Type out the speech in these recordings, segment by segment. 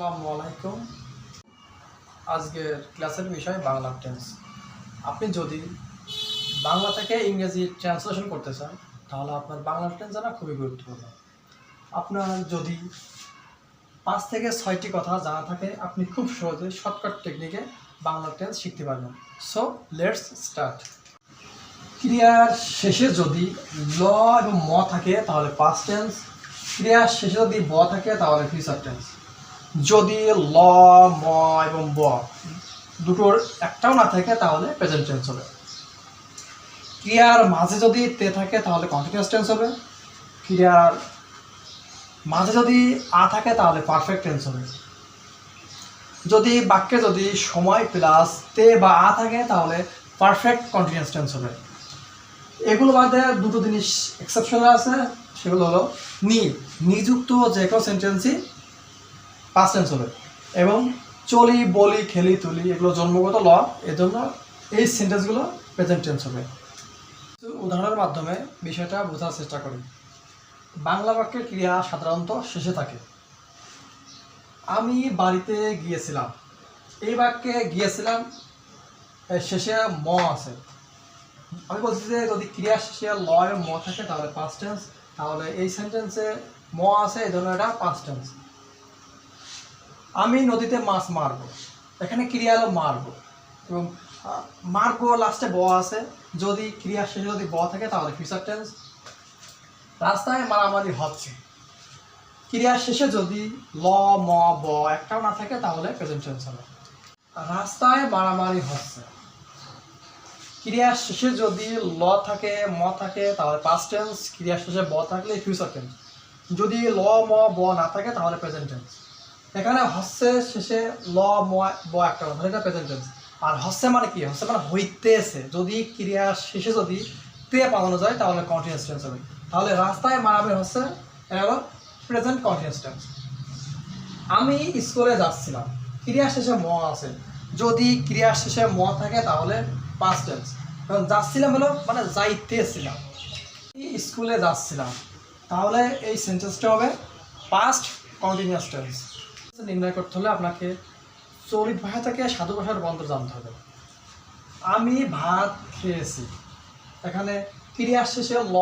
আসসালামু আলাইকুম। আজকের ক্লাসের বিষয় বাংলা টেন্স আপনি যদি বাংলা থেকে ইংরেজি ট্রান্সলেশন করতে চান, তাহলে আপনার বাংলা টেন্স জানা খুবই গুরুত্বপূর্ণ। আপনার যদি পাঁচ থেকে ছয়টি কথা জানা থাকে, আপনি খুব সহজে শর্টকাট টেকনিকে বাংলা টেন্স শিখতে পারবেন। সো লেটস স্টার্ট ক্রিয়ার শেষে যদি ল এবং ম থাকে, তাহলে পাস্ট টেন্স ক্রিয়ার শেষে যদি ব থাকে, তাহলে ফিউচার টেন্স যদি ল, ম এবং ব দুটোর একটাও না থাকে, তাহলে প্রেজেন্ট টেন্স হবে। ক্রিয়ার মাঝে যদি তে থাকে, তাহলে কন্টিনিউয়াস টেন্স হবে। ক্রিয়ার মাঝে যদি আ থাকে, তাহলে পারফেক্ট টেন্স হবে। যদি বাক্যে যদি সময় প্লাস তে বা আ থাকে, তাহলে পারফেক্ট কন্টিনিউয়াস টেন্স হবে। এগুলো বাদে দুটো জিনিস এক্সেপশন আছে, সেগুলো হলো নি। নিযুক্ত যে কোনো সেন্টেন্সই পাস্ট টেন্স হবে। এবং চলি, বলি, খেলি, তুলি এগুলো জন্মগত ল, এজন্য এই সেন্টেন্সগুলো প্রেজেন্ট টেন্স হবে। উদাহরণের মাধ্যমে বিষয়টা বোঝার চেষ্টা করি। বাংলা বাক্যের ক্রিয়া সাধারণত শেষে থাকে। আমি বাড়িতে গিয়েছিলাম। এই বাক্যে গিয়েছিলাম শেষে ম আছে। আমি বলছি যে যদি ক্রিয়া শেষে ল ম থাকে, তাহলে পাস্ট টেন্স তাহলে এই সেন্টেন্সে ম আছে এই জন্য এটা পাস্ট টেন্স আমি নদীতে মাছ মারবো, এখানে ক্রিয়া হলো মারবো এবং মারবো লাস্টে ব আছে, যদি ক্রিয়া শেষে যদি ব থাকে তাহলে ফিউচার টেন্স রাস্তায় মারামারি হচ্ছে। ক্রিয়া শেষে যদি ল, ম, ব একটাও না থাকে তাহলে প্রেজেন্ট টেন্স হবে। রাস্তায় মারামারি হচ্ছে। ক্রিয়া শেষে যদি ল থাকে, ম থাকে তাহলে পাস্ট টেন্স ক্রিয়া শেষে ব থাকলে ফিউচার টেন্স যদি ল, ম, ব না থাকে তাহলে প্রেজেন্ট টেন্স এখানে হচ্ছে শেষে ল ব একটা কথা এটা প্রেজেন্ট টেন্স আর হচ্ছে মানে কি? হচ্ছে মানে হইতেছে। যদি ক্রিয়া শেষে যদি তে পালানো যায়, তাহলে কন্টিনিউয়াস টেন্স হবে। তাহলে রাস্তায় মারামারি হচ্ছে, এটা হলো প্রেজেন্ট কন্টিনিউয়াস টেন্স আমি স্কুলে যাচ্ছিলাম। ক্রিয়া শেষে ম আছে। যদি ক্রিয়া শেষে ম থাকে, তাহলে পাস্ট টেন্স কারণ যাচ্ছিলাম হলো মানে যাইতেছিলাম। স্কুলে যাচ্ছিলাম। তাহলে এই সেন্টেন্সটা হবে পাস্ট কন্টিনিউয়াস টেন্স নির্ণয় করতে হলে আপনাকে চলিত ভাষা থেকে সাধু ভাষার রূপান্তর জানতে হবে। আমি ভাত খেয়েছি। এখানে ক্রিয়ার শেষে ল,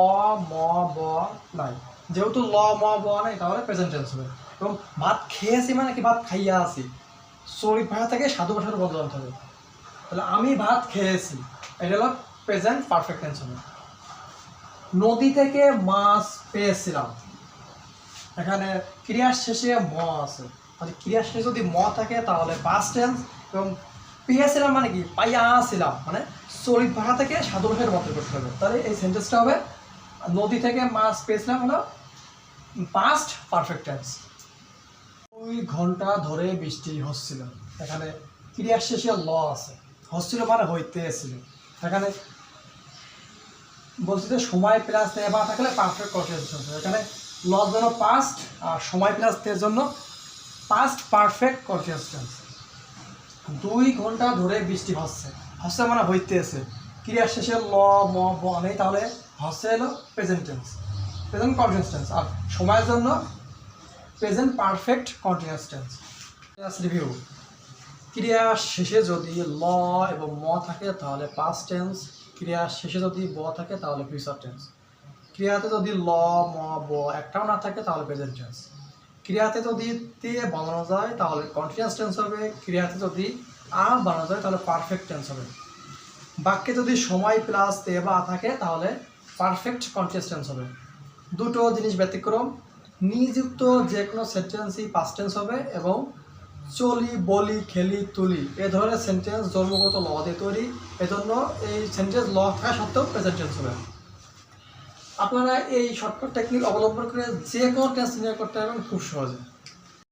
ম, ব নাই। যেহেতু ল, ম, ব নাই, তাহলে প্রেজেন্ট টেন্স হবে। এবং ভাত খেয়েছি মানে কি? ভাত খাইয়া আছি। চলিত ভাষা থেকে সাধু ভাষার রূপান্তর জানতে হবে। তাহলে আমি ভাত খেয়েছি। এটা হলো প্রেজেন্ট পারফেক্ট টেন্স হবে। নদী থেকে মাছ পেয়েছিলাম। এখানে ক্রিয়ার শেষে ম আছে। ক্রিয়ার শেষে যদি ম থাকে তাহলে পাস্ট টেন্স এবং পেয়েছিলাম মানে কি? পাইয়া আসছিলাম মানে চলিত ভাষা থেকে সাধু ভাষায় রূপান্তর করতে হবে। তাহলে এই সেন্টেন্সটা হবে, নদী থেকে মাছ পেয়েছিলাম হলো পাস্ট পারফেক্ট টেন্স দুই ঘণ্টা ধরে বৃষ্টি হচ্ছিল। এখানে ক্রিয়ার শেষে ল আছে। হচ্ছিল মানে হইতে হইতেছিল এখানে বলছি যে সময় প্লাস তে বা থাকলে পারফেক্ট কন্টিনিউশন এখানে লস জন্য পাস্ট আর সময় প্লাস তের জন্য পাস্ট পারফেক্ট কন্টিনিউশন দুই ঘণ্টা ধরে বৃষ্টি হচ্ছে হচ্ছে মানে হইতেছে ক্রিয়ার শেষে ল, ম, ব নেই তাহলে হচ্ছে এলো present tense present continuous tense আর সময়ের জন্য present perfect continuous tense review ক্রিয়া শেষে যদি ল এবং ম থাকে তাহলে পাস্ট টেন্স ক্রিয়া শেষে যদি ব থাকে তাহলে ফিউচার টেন্স ক্রিয়াতে যদি ল, ম, ব একটাও না থাকে তাহলে প্রেজেন্ট টেন্স ক্রিয়াতে যদি তে বানানো যায়, তাহলে কন্টিনিউয়াস টেন্স হবে। ক্রিয়াতে যদি আ বানানো যায়, তাহলে পারফেক্ট টেন্স হবে। বাক্যে যদি সময় প্লাস তে বা থাকে, তাহলে পারফেক্ট কন্টিনিউয়াস টেন্স হবে। দুটো জিনিস ব্যতিক্রম। নিযুক্ত যে কোনো সেন্টেন্সই পাস্ট টেন্স হবে এবং চলি, বলি, খেলি, তুলি, এ ধরনের সেন্টেন্স জন্মগত ল দিয়ে তৈরি। এজন্য এই সেন্টেন্স ল থাকা সত্ত্বেও প্রেজেন্ট টেন্স হবে। আপনারা এই শর্টকাট টেকনিক অবলম্বন করে যে কোনো টেন্স নিয়ে করতে পারবেন খুব সহজে।